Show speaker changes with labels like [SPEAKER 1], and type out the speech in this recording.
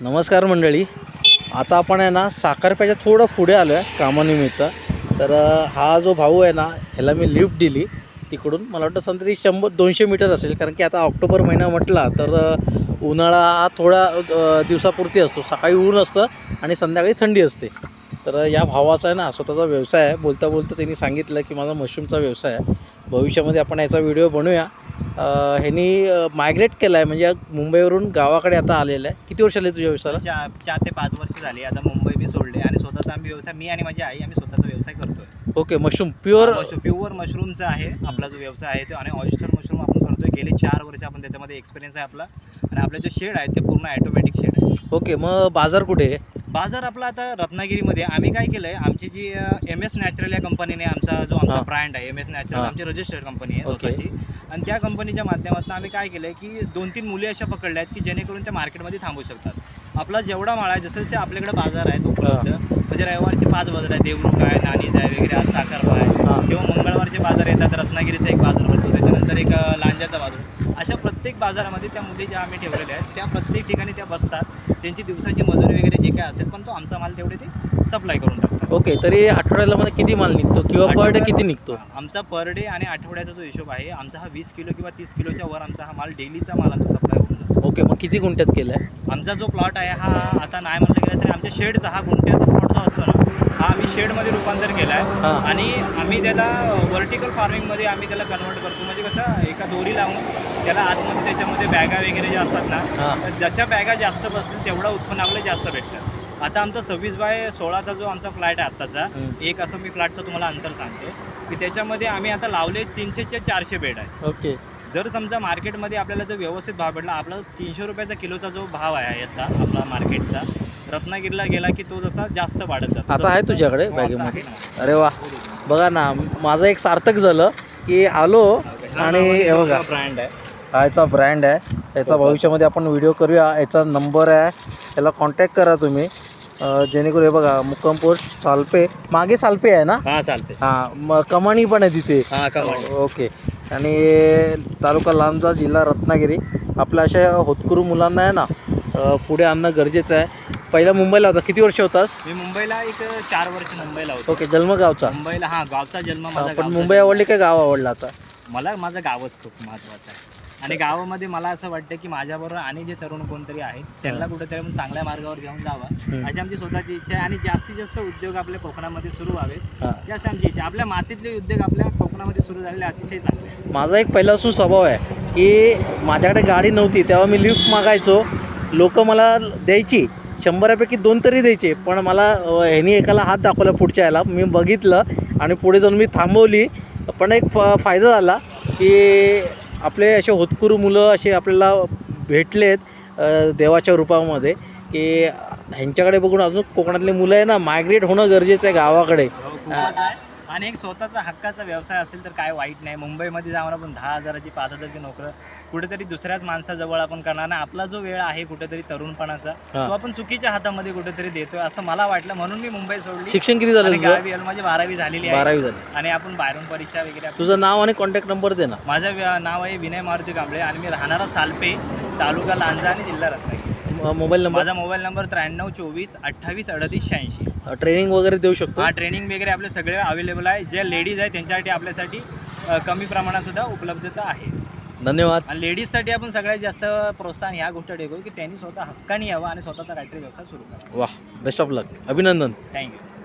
[SPEAKER 1] नमस्कार मंडळी. आता आपण आहे ना साखरप्याच्या थोडं पुढे आलो आहे कामानिमित्त. तर हा जो भाऊ आहे ना ह्याला मी लिफ्ट दिली. तिकडून मला वाटतं समजा तरी शंभर दोनशे मीटर असेल कारण की आता ऑक्टोबर महिना म्हटला तर उन्हाळा हा थोडा दिवसापुरती असतो. सकाळी ऊन असतं आणि संध्याकाळी थंडी असते. तर या भावाचा आहे ना स्वतःचा व्यवसाय आहे. बोलता बोलता त्यांनी सांगितलं की माझा मशरूमचा व्यवसाय आहे. भविष्यामध्ये आपण याचा व्हिडिओ बनवूया. ह्यांनी मायग्रेट केला आहे म्हणजे मुंबईवरून गावाकडे आता आलेलं आहे किती वर्ष आले तुझ्या व्यवसायाला?
[SPEAKER 2] चार चार ते पाच वर्ष झाली. आता मुंबई मी सोडले आणि स्वतःचा आम्ही व्यवसाय मी आणि माझी आई आम्ही स्वतःचा व्यवसाय करतोय.
[SPEAKER 1] ओके मशरूम प्युअर
[SPEAKER 2] प्युअर मशरूमचा आहे. आपला जो व्यवसाय आहे तो आणि ऑइस्टर मशरूम आपण करतोय. गेले चार वर्ष आपण त्याच्यामध्ये एक्सपिरियन्स आहे आपला. आणि आपला जो शेड आहे ते पूर्ण ॲटोमॅटिक शेड आहे.
[SPEAKER 1] ओके मग बाजार कुठे आहे?
[SPEAKER 2] बाजार आपला आता रत्नागिरीमध्ये आम्ही काय केलंय आमची जी एम एस नॅचरल या कंपनीने आमचा जो आमचा. ब्रँड आहे एम एस नॅचरल. आमची रजिस्टर्ड कंपनी आहे. स्वतःची आणि त्या कंपनीच्या माध्यमातून आम्ही काय केलंय की दोन तीन मुली अशा पकडल्या आहेत की जेणेकरून त्या मार्केटमध्ये थांबू शकतात आपला जेवढा माळा आहे जसं जसे आपल्याकडे बाजार आहेत उपलब्ध म्हणजे रविवारचे पाच बाजार आहे देवरुख आहे नाणीज आहे वगैरे आज साखरपा. आहे किंवा मंगळवारचे बाजार येतात रत्नागिरीचा एक बाजार भरतो त्याच्यानंतर एक अ, लांजाचा बाजार अशा प्रत्येक बाजारामध्ये त्या मुली ज्या आम्ही ठेवलेल्या आहेत त्या प्रत्येक ठिकाणी त्या बसतात. त्यांची दिवसाची मजुरी वगैरे जे काय असेल पण तो आमचा माल तेवढे ते सप्लाय करून टाकतात.
[SPEAKER 1] ओके तरी आठवड्याला मला किती माल निघतो किंवा पर डे किती निघतो?
[SPEAKER 2] आमचा पर डे आणि आठवड्याचा जो हिशोब आहे आमचा हा वीस किलो किंवा तीस किलोच्या वर आमचा हा माल डेलीचा माल आमचा सप्लाय होऊन जातो.
[SPEAKER 1] ओके मग किती गुंठ्यात केलं आहे
[SPEAKER 2] आमचा जो प्लॉट आहे हा आता नाही म्हणलं गेलं तरी आमच्या शेडचा हा गुंठ्याचा प्लॉट जो असतो ना आम्ही शेडमध्ये रूपांतर केला आहे
[SPEAKER 1] हां.
[SPEAKER 2] आणि आम्ही त्याला व्हर्टिकल फार्मिंगमध्ये आम्ही त्याला कन्वर्ट करतो म्हणजे कसं एका दोरी लावून त्याला आतमध्ये त्याच्यामध्ये बॅगा वगैरे ज्या असतात ना. तर जशा बॅगा जास्त बसतील तेवढं उत्पन्न आपलं जास्त भेटतं आता आमचा सव्वीस बाय सोळाचा जो आमचा फ्लॅट आहे आत्ताचा. एक असं मी फ्लॅटचं तुम्हाला अंतर सांगते की त्याच्यामध्ये आम्ही आता लावले तीनशेचे चारशे बेड आहे
[SPEAKER 1] ओके
[SPEAKER 2] जर समजा मार्केटमध्ये आपल्याला जर व्यवस्थित भाव भेटला आपला तीनशे रुपयाचा किलोचा जो भाव आहे याचा आपला मार्केटचा रत्नागिरीला गेला की तो जसा जास्त वाढत जातो.
[SPEAKER 1] आता आहे तुझ्याकडे बॅगेमध्ये. अरे वा. बघा ना माझं एक सार्थक झालं की आलो आणि हे बघा.
[SPEAKER 2] ब्रँड आहे.
[SPEAKER 1] हा याचा ब्रँड आहे. याचा भविष्यामध्ये आपण व्हिडिओ करूया. याचा नंबर आहे. याला कॉन्टॅक्ट करा तुम्ही. जेणेकरून हे बघा मुक्काम पोस्ट सालपे. मागे सालपे आहे ना?
[SPEAKER 2] हा चालते
[SPEAKER 1] हां मग कमानी पण आहे तिथे.
[SPEAKER 2] हा
[SPEAKER 1] ओके आणि तालुका लांजा जिल्हा रत्नागिरी. आपल्या अशा होतकरू मुलांना आहे ना पुढे आणणं गरजेचं आहे. पहिला मुंबईला होता. किती वर्ष होतास?
[SPEAKER 2] मी मुंबईला एक चार वर्ष मुंबईला होतो.
[SPEAKER 1] ओके जन्मगावचा.
[SPEAKER 2] मुंबईला हा गावचा जन्म माझा
[SPEAKER 1] पण
[SPEAKER 2] गावचा
[SPEAKER 1] मुंबई
[SPEAKER 2] जन्म.
[SPEAKER 1] आवडली का गाव आवडलं आता?
[SPEAKER 2] मला माझं गावच खूप महत्वाचं आहे. आणि गावामध्ये मला असं वाटतं की माझ्याबरोबर आणि जे तरुण कोणतरी आहेत त्यांना कुठेतरी आपण चांगल्या मार्गावर घेऊन जावं.
[SPEAKER 1] हम्म.
[SPEAKER 2] अशी आमची स्वतःची इच्छा आहे आणि जास्तीत जास्त उद्योग आपल्या कोकणामध्ये सुरू व्हावेत.
[SPEAKER 1] हां.
[SPEAKER 2] ही अशी आमची इच्छा आहे. आपल्या मातीतले उद्योग आपल्या कोकणामध्ये सुरू झालेले अतिशय चांगले आहेत.
[SPEAKER 1] माझा एक पहिल्यापासून स्वभाव आहे की माझ्याकडे गाडी नव्हती तेव्हा मी लिफ्ट मागायचो. लोक मला द्यायची. शंभरापैकी दोन तरी द्यायचे पण मला ह्यानी एकाला हात दाखवला पुढच्या याला. मी बघितलं आणि पुढे जाऊन मी थांबवली. पण एक फ फायदा झाला की आपले असे होतकुरू मुलं असे आपल्याला भेटलेत देवाच्या रूपामध्ये की ह्यांच्याकडे बघून अजून कोकणातले मुलं आहे ना मायग्रेट होणं गरजेचं आहे गावाकडे.
[SPEAKER 2] आणि एक स्वतःचा हक्काचा व्यवसाय असेल तर काय वाईट नाही. मुंबईमध्ये जाऊन आपण दहा हजाराची पाच हजाराची नोकरं कुठेतरी दुसऱ्याच माणसाजवळ आपण करणार नाही आपला जो वेळ आहे कुठेतरी तरुणपणाचा. तो आपण चुकीच्या हातामध्ये कुठेतरी देतोय असं मला वाटलं. म्हणून मी मुंबई सोडली.
[SPEAKER 1] शिक्षण किती झालं
[SPEAKER 2] गावी माझी बारावी झालेली आहे.
[SPEAKER 1] बारावी झाली.
[SPEAKER 2] आणि आपण बाहेरून परीक्षा वगैरे
[SPEAKER 1] तुझं नाव आणि कॉन्टॅक्ट नंबर दे ना.
[SPEAKER 2] माझं नाव आहे विनय मारुती कांबळे आणि मी राहणारा सालपे तालुका लांजा आणि जिल्हा रत्नागिरी.
[SPEAKER 1] Mobile number?
[SPEAKER 2] माझा मोबाईल नंबर त्र्याण्णव चोवीस अठ्ठावीस अडतीस शहाऐंशी.
[SPEAKER 1] ट्रेनिंग वगैरे देऊ शकतो?
[SPEAKER 2] हा ट्रेनिंग वगैरे आपले सगळे अवेलेबल आहे. जे लेडीज आहे त्यांच्यासाठी आपल्यासाठी अ, कमी प्रमाणात सुद्धा उपलब्धता आहे.
[SPEAKER 1] धन्यवाद.
[SPEAKER 2] आणि लेडीजसाठी आपण सगळ्यात जास्त प्रोत्साहन ह्या गोष्टी देतो की त्यांनी स्वतः हक्काने यावं आणि स्वतःचा काहीतरी व्यवसाय सुरू करावा
[SPEAKER 1] वाह बेस्ट ऑफ लक अभिनंदन.
[SPEAKER 2] थँक्यू